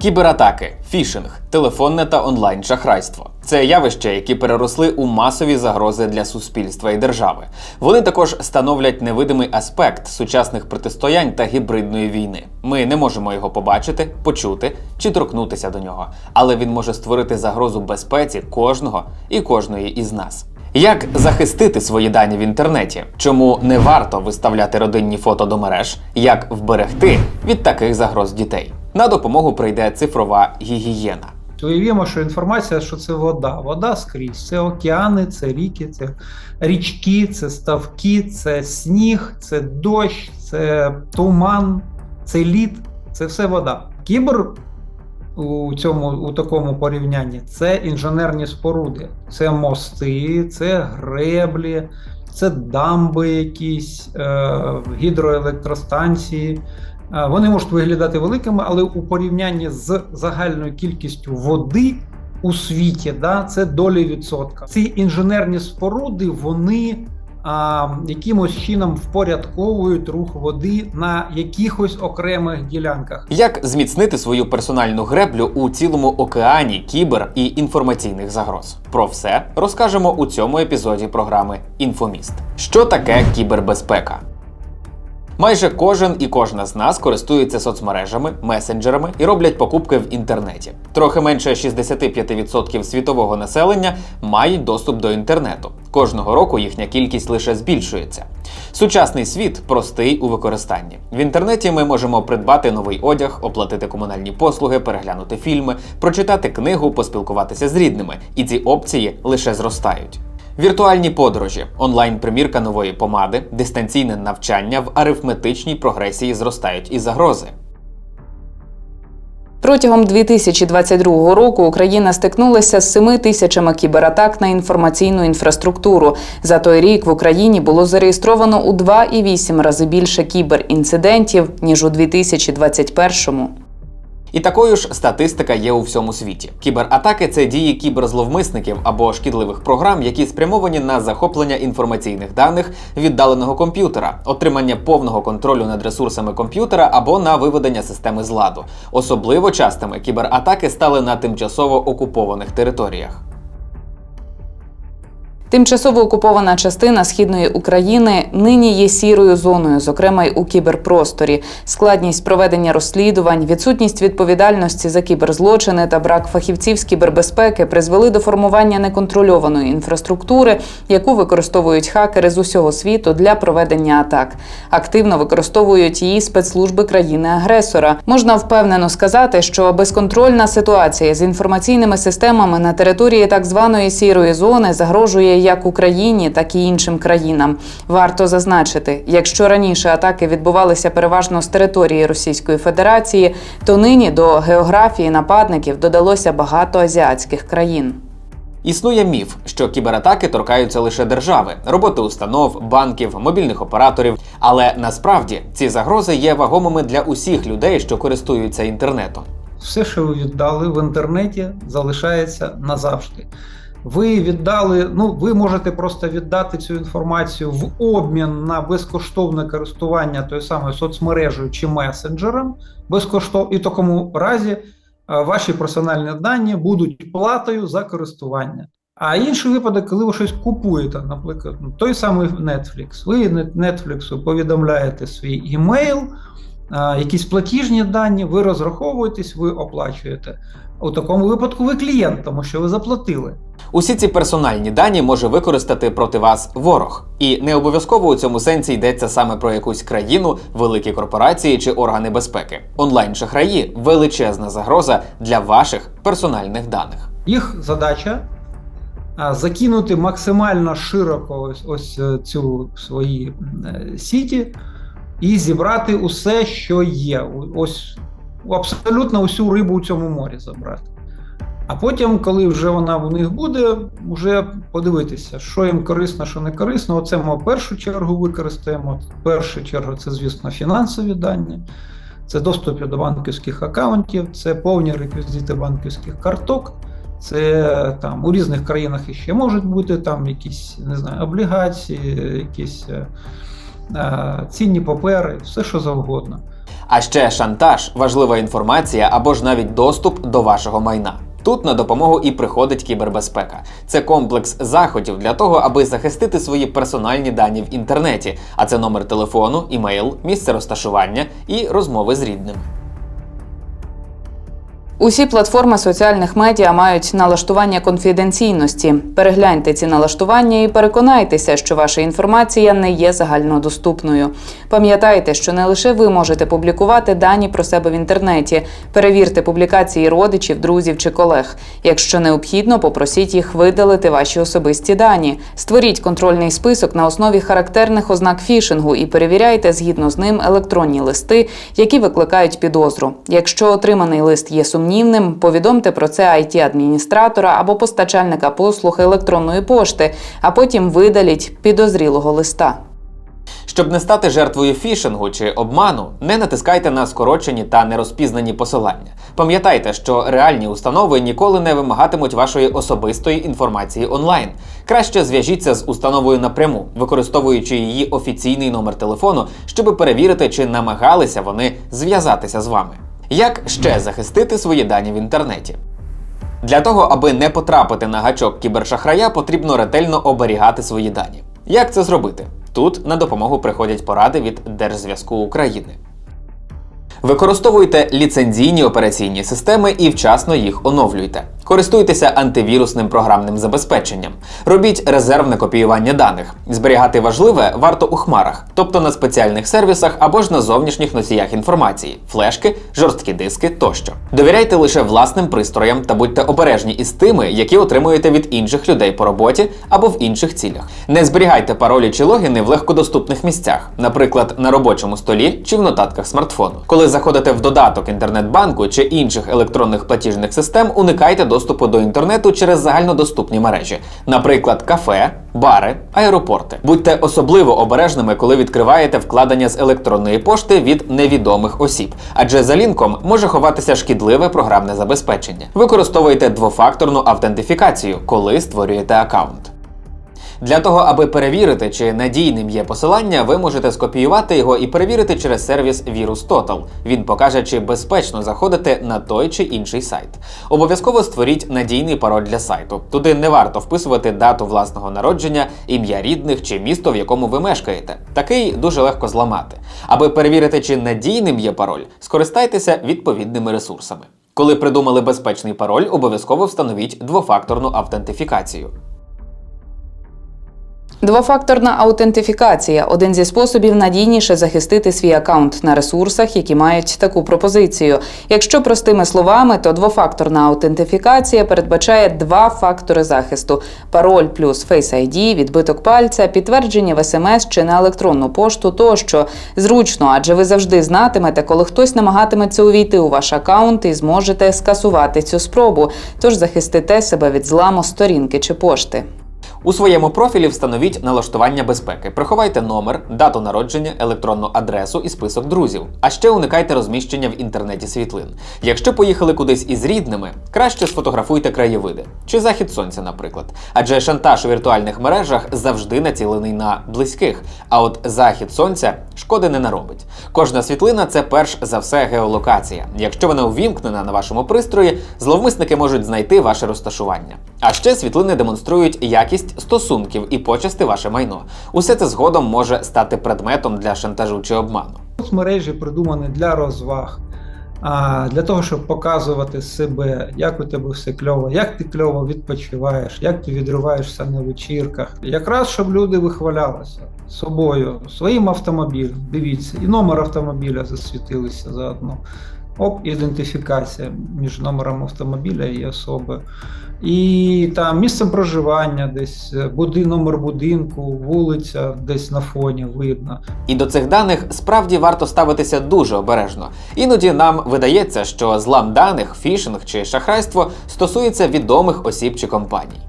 Кібератаки, фішинг, телефонне та онлайн шахрайство це явища, які переросли у масові загрози для суспільства і держави. Вони також становлять невидимий аспект сучасних протистоянь та гібридної війни. Ми не можемо його побачити, почути чи торкнутися до нього, але він може створити загрозу безпеці кожного і кожної із нас. Як захистити свої дані в інтернеті? Чому не варто виставляти родинні фото до мереж? Як вберегти від таких загроз дітей? На допомогу прийде цифрова гігієна. Уявімо, що інформація, що це вода. Вода скрізь. Це океани, це ріки, це річки, це ставки, це сніг, це дощ, це туман, це лід, це все вода. Кібер у цьому у такому порівнянні це інженерні споруди, це мости, це греблі, це дамби якісь, е, гідроелектростанції. Е, Вони можуть виглядати великими, але у порівнянні з загальною кількістю води у світі, да, це долі відсотка. Ці інженерні споруди вони а, якимось чином впорядковують рух води на якихось окремих ділянках. Як зміцнити свою персональну греблю у цілому океані кібер і інформаційних загроз? Про все розкажемо у цьому епізоді програми Інфоміст. Що таке кібербезпека? Майже кожен і кожна з нас користується соцмережами, месенджерами і роблять покупки в інтернеті. Трохи менше 65% світового населення мають доступ до інтернету. Кожного року їхня кількість лише збільшується. Сучасний світ простий у використанні. В інтернеті ми можемо придбати новий одяг, оплатити комунальні послуги, переглянути фільми, прочитати книгу, поспілкуватися з рідними. І ці опції лише зростають. Віртуальні подорожі, онлайн-примірка нової помади, дистанційне навчання в арифметичній прогресії зростають і загрози. Протягом 2022 року Україна стикнулася з 7 тисячами кібератак на інформаційну інфраструктуру. За той рік в Україні було зареєстровано у 2,8 рази більше кіберінцидентів ніж у 2021-му. І такою ж статистика є у всьому світі. Кібератаки це дії кіберзловмисників або шкідливих програм, які спрямовані на захоплення інформаційних даних віддаленого комп'ютера, отримання повного контролю над ресурсами комп'ютера або на виведення системи з ладу. Особливо частими кібератаки стали на тимчасово окупованих територіях. Тимчасово окупована частина східної України нині є сірою зоною, зокрема й у кіберпросторі. Складність проведення розслідувань, відсутність відповідальності за кіберзлочини та брак фахівців з кібербезпеки призвели до формування неконтрольованої інфраструктури, яку використовують хакери з усього світу для проведення атак. Активно використовують її спецслужби країни-агресора. Можна впевнено сказати, що безконтрольна ситуація з інформаційними системами на території так званої сірої зони загрожує як Україні, так і іншим країнам. Варто зазначити, якщо раніше атаки відбувалися переважно з території Російської Федерації, то нині до географії нападників додалося багато азіатських країн. Існує міф, що кібератаки торкаються лише держави, роботи установ, банків, мобільних операторів. Але насправді ці загрози є вагомими для усіх людей, що користуються інтернетом. Все, що ви віддали в інтернеті, залишається назавжди. Ви віддали, ну ви можете просто віддати цю інформацію в обмін на безкоштовне користування тою самою соцмережею чи месенджером. Безкоштовно і в такому разі е, ваші персональні дані будуть платою за користування. А інший випадок, коли ви щось купуєте, наприклад, ну, той самий Netflix, ви Netflix повідомляєте свій імейл, якісь платіжні дані, ви розраховуєтесь, ви оплачуєте. У такому випадку ви клієнт, тому що ви заплатили. Усі ці персональні дані може використати проти вас ворог, і не обов'язково у цьому сенсі йдеться саме про якусь країну, великі корпорації чи органи безпеки. Онлайн-шахраї величезна загроза для ваших персональних даних. Їх задача закинути максимально широко ось, ось е, цю свої е, сіті і зібрати усе, що є. Ось абсолютно усю рибу у цьому морі забрати. А потім, коли вже вона в них буде, вже подивитися, що їм корисно, що не корисно. Оце ми в першу чергу використаємо. В першу чергу це, звісно, фінансові дані, це доступ до банківських акаунтів, це повні реквізити банківських карток. Це там у різних країнах іще можуть бути там якісь не знаю, облігації, якісь е, е, цінні папери, все що завгодно. А ще шантаж, важлива інформація або ж навіть доступ до вашого майна. Тут на допомогу і приходить кібербезпека. Це комплекс заходів для того, аби захистити свої персональні дані в інтернеті, а це номер телефону, імейл, місце розташування і розмови з рідними. Усі платформи соціальних медіа мають налаштування конфіденційності. Перегляньте ці налаштування і переконайтеся, що ваша інформація не є загальнодоступною. Пам'ятайте, що не лише ви можете публікувати дані про себе в інтернеті. Перевірте публікації родичів, друзів чи колег. Якщо необхідно, попросіть їх видалити ваші особисті дані. Створіть контрольний список на основі характерних ознак фішингу і перевіряйте згідно з ним електронні листи, які викликають підозру. Якщо отриманий лист є сумнівним, повідомте про це it адміністратора або постачальника послуг електронної пошти, а потім видаліть підозрілого листа. Щоб не стати жертвою фішингу чи обману, не натискайте на скорочені та нерозпізнані посилання. Пам'ятайте, що реальні установи ніколи не вимагатимуть вашої особистої інформації онлайн. Краще зв'яжіться з установою напряму, використовуючи її офіційний номер телефону, щоб перевірити, чи намагалися вони зв'язатися з вами. Як ще захистити свої дані в інтернеті? Для того, аби не потрапити на гачок кібершахрая, потрібно ретельно оберігати свої дані. Як це зробити? Тут на допомогу приходять поради від Держзв'язку України. Використовуйте ліцензійні операційні системи і вчасно їх оновлюйте. Користуйтеся антивірусним програмним забезпеченням. Робіть резервне копіювання даних. Зберігати важливе варто у хмарах, тобто на спеціальних сервісах або ж на зовнішніх носіях інформації, флешки, жорсткі диски тощо. Довіряйте лише власним пристроям та будьте обережні із тими, які отримуєте від інших людей по роботі або в інших цілях. Не зберігайте паролі чи логіни в легкодоступних місцях, наприклад, на робочому столі чи в нотатках смартфону. Коли заходите в додаток інтернет-банку чи інших електронних платіжних систем, уникайте доступу до інтернету через загальнодоступні мережі, наприклад, кафе, бари, аеропорти. Будьте особливо обережними, коли відкриваєте вкладення з електронної пошти від невідомих осіб, адже за лінком може ховатися шкідливе програмне забезпечення. Використовуйте двофакторну автентифікацію, коли створюєте аккаунт. Для того, аби перевірити, чи надійним є посилання, ви можете скопіювати його і перевірити через сервіс VirusTotal. Він покаже, чи безпечно заходити на той чи інший сайт. Обов'язково створіть надійний пароль для сайту. Туди не варто вписувати дату власного народження, ім'я рідних чи місто, в якому ви мешкаєте. Такий дуже легко зламати. Аби перевірити, чи надійним є пароль, скористайтеся відповідними ресурсами. Коли придумали безпечний пароль, обов'язково встановіть двофакторну автентифікацію. Двофакторна аутентифікація один зі способів надійніше захистити свій акаунт на ресурсах, які мають таку пропозицію. Якщо простими словами, то двофакторна аутентифікація передбачає два фактори захисту: пароль плюс Face ID, відбиток пальця, підтвердження в смс чи на електронну пошту тощо зручно, адже ви завжди знатимете, коли хтось намагатиметься увійти у ваш акаунт і зможете скасувати цю спробу. Тож захистите себе від зламу сторінки чи пошти. У своєму профілі встановіть налаштування безпеки. Приховайте номер, дату народження, електронну адресу і список друзів. А ще уникайте розміщення в інтернеті світлин. Якщо поїхали кудись із рідними, краще сфотографуйте краєвиди чи захід сонця, наприклад. Адже шантаж у віртуальних мережах завжди націлений на близьких. А от захід сонця шкоди не наробить. Кожна світлина це перш за все геолокація. Якщо вона увімкнена на вашому пристрої, зловмисники можуть знайти ваше розташування. А ще світлини демонструють якість стосунків і почасти ваше майно. Усе це згодом може стати предметом для шантажу чи обману. Соцмережі придумані для розваг, для того, щоб показувати себе, як у тебе все кльово, як ти кльово відпочиваєш, як ти відриваєшся на вечірках. Якраз щоб люди вихвалялися собою, своїм автомобілем. Дивіться, і номер автомобіля засвітилися заодно. Оп, ідентифікація між номером автомобіля і особи. І там місцем проживання, десь буди, номер будинку, вулиця, десь на фоні видно. І до цих даних справді варто ставитися дуже обережно. Іноді нам видається, що злам даних, фішинг чи шахрайство стосується відомих осіб чи компаній.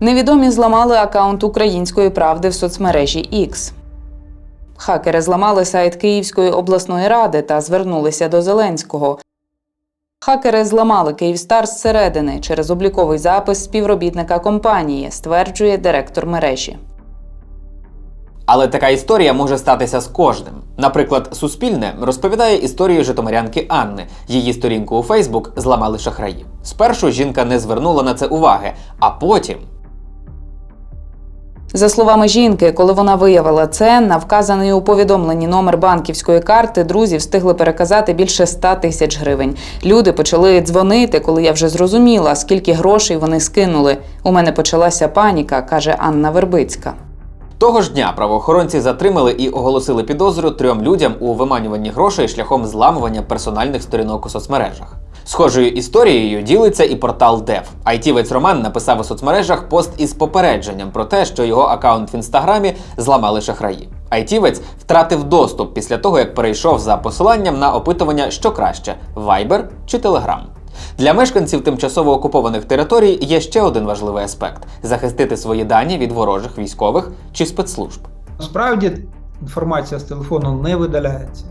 Невідомі зламали акаунт української правди в соцмережі X. Хакери зламали сайт Київської обласної ради та звернулися до Зеленського. Хакери зламали Київстар зсередини через обліковий запис співробітника компанії, стверджує директор мережі. Але така історія може статися з кожним. Наприклад, Суспільне розповідає історію житомирянки Анни. Її сторінку у Фейсбук зламали шахраї. Спершу жінка не звернула на це уваги, а потім За словами жінки, коли вона виявила це, на вказаний у повідомленні номер банківської карти друзі встигли переказати більше 100 тисяч гривень. Люди почали дзвонити, коли я вже зрозуміла, скільки грошей вони скинули. У мене почалася паніка, каже Анна Вербицька. Того ж дня правоохоронці затримали і оголосили підозру трьом людям у виманюванні грошей шляхом зламування персональних сторінок у соцмережах. Схожою історією ділиться і портал Дев. Айтівець Роман написав у соцмережах пост із попередженням про те, що його аккаунт в інстаграмі зламали шахраї. Айтівець втратив доступ після того, як перейшов за посиланням на опитування, що краще Viber чи Telegram. Для мешканців тимчасово окупованих територій є ще один важливий аспект захистити свої дані від ворожих військових чи спецслужб. Насправді інформація з телефону не видаляється.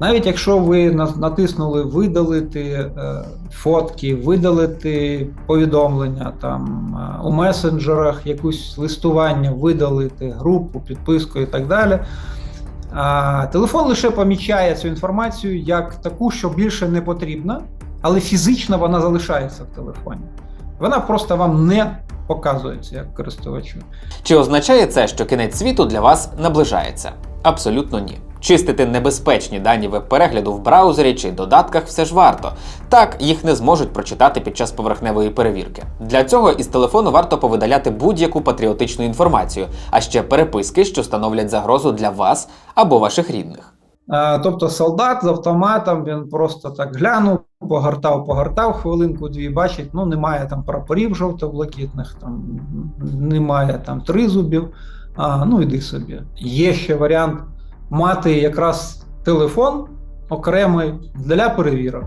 Навіть якщо ви натиснули видалити е, фотки, видалити повідомлення там е, у месенджерах, якусь листування, видалити групу, підписку і так далі. Телефон лише помічає цю інформацію як таку, що більше не потрібна, але фізично вона залишається в телефоні. Вона просто вам не показується як користувачу. Чи означає це, що кінець світу для вас наближається? Абсолютно ні. Чистити небезпечні дані веб-перегляду в браузері чи додатках все ж варто. Так їх не зможуть прочитати під час поверхневої перевірки. Для цього із телефону варто повидаляти будь-яку патріотичну інформацію, а ще переписки, що становлять загрозу для вас або ваших рідних. Тобто солдат з автоматом він просто так глянув, погортав, погортав хвилинку-дві, бачить, ну немає там прапорів жовто-блакитних, там немає там тризубів. А, ну іди собі. Є ще варіант мати якраз телефон окремий для перевірок.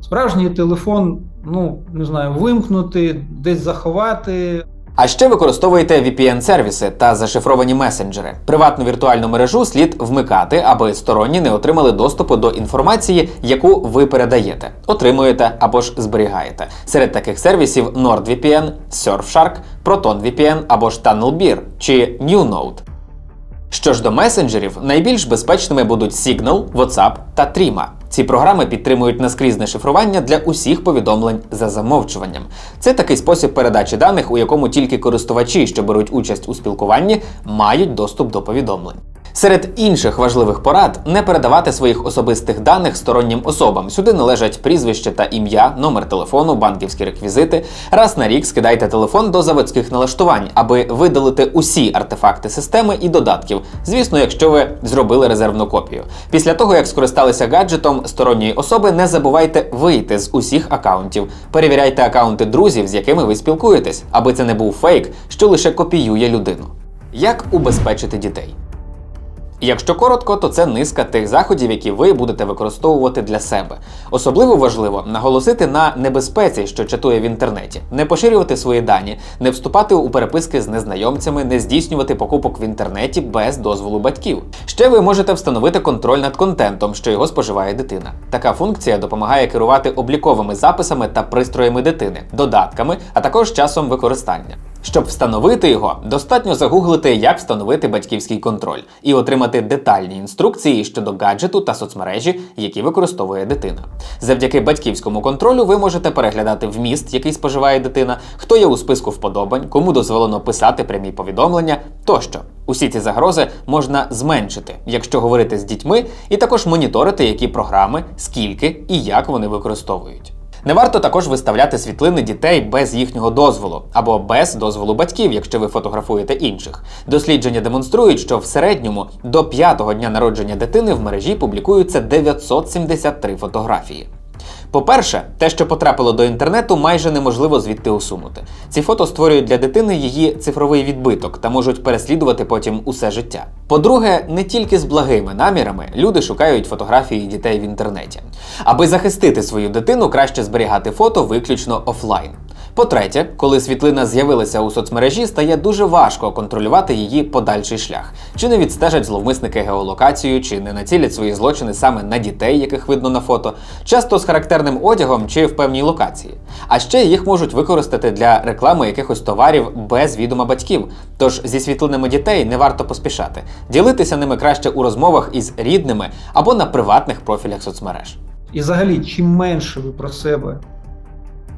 Справжній телефон, ну не знаю, вимкнути, десь заховати. А ще використовуйте VPN-сервіси та зашифровані месенджери. Приватну віртуальну мережу слід вмикати, аби сторонні не отримали доступу до інформації, яку ви передаєте, отримуєте або ж зберігаєте. Серед таких сервісів NordVPN, Surfshark, ProtonVPN або ж TunnelBeer чи NewNode. Що ж до месенджерів, найбільш безпечними будуть Signal, WhatsApp та Trima. Ці програми підтримують наскрізне шифрування для усіх повідомлень за замовчуванням. Це такий спосіб передачі даних, у якому тільки користувачі, що беруть участь у спілкуванні, мають доступ до повідомлень. Серед інших важливих порад не передавати своїх особистих даних стороннім особам. Сюди належать прізвище та ім'я, номер телефону, банківські реквізити. Раз на рік скидайте телефон до заводських налаштувань, аби видалити усі артефакти системи і додатків. Звісно, якщо ви зробили резервну копію. Після того, як скористалися гаджетом сторонньої особи, не забувайте вийти з усіх акаунтів. Перевіряйте акаунти друзів, з якими ви спілкуєтесь, аби це не був фейк, що лише копіює людину. Як убезпечити дітей? Якщо коротко, то це низка тих заходів, які ви будете використовувати для себе. Особливо важливо наголосити на небезпеці, що чатує в інтернеті, не поширювати свої дані, не вступати у переписки з незнайомцями, не здійснювати покупок в інтернеті без дозволу батьків. Ще ви можете встановити контроль над контентом, що його споживає дитина. Така функція допомагає керувати обліковими записами та пристроями дитини, додатками, а також часом використання. Щоб встановити його, достатньо загуглити, як встановити батьківський контроль, і отримати детальні інструкції щодо гаджету та соцмережі, які використовує дитина. Завдяки батьківському контролю ви можете переглядати вміст, який споживає дитина, хто є у списку вподобань, кому дозволено писати прямі повідомлення тощо. Усі ці загрози можна зменшити, якщо говорити з дітьми, і також моніторити, які програми, скільки і як вони використовують. Не варто також виставляти світлини дітей без їхнього дозволу або без дозволу батьків, якщо ви фотографуєте інших. Дослідження демонструють, що в середньому до п'ятого дня народження дитини в мережі публікуються 973 фотографії. По-перше, те, що потрапило до інтернету, майже неможливо звідти усунути. Ці фото створюють для дитини її цифровий відбиток та можуть переслідувати потім усе життя. По-друге, не тільки з благими намірами люди шукають фотографії дітей в інтернеті. Аби захистити свою дитину, краще зберігати фото виключно офлайн. По-третє, коли світлина з'явилася у соцмережі, стає дуже важко контролювати її подальший шлях. Чи не відстежать зловмисники геолокацію, чи не націлять свої злочини саме на дітей, яких видно на фото, часто з характерним одягом чи в певній локації. А ще їх можуть використати для реклами якихось товарів без відома батьків. Тож зі світлинами дітей не варто поспішати. Ділитися ними краще у розмовах із рідними або на приватних профілях соцмереж. І взагалі, чим менше ви про себе,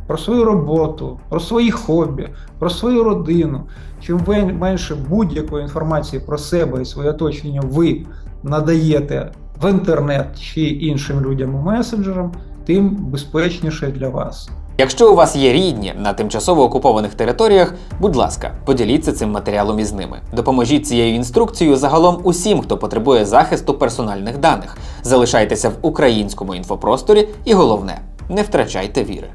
про свою роботу, про свої хобі, про свою родину, чим менше будь-якої інформації про себе і своє оточення ви надаєте в інтернет чи іншим людям і месенджерам, тим безпечніше для вас. Якщо у вас є рідні на тимчасово окупованих територіях, будь ласка, поділіться цим матеріалом із ними. Допоможіть цією інструкцією загалом усім, хто потребує захисту персональних даних. Залишайтеся в українському інфопросторі, і головне, не втрачайте віри.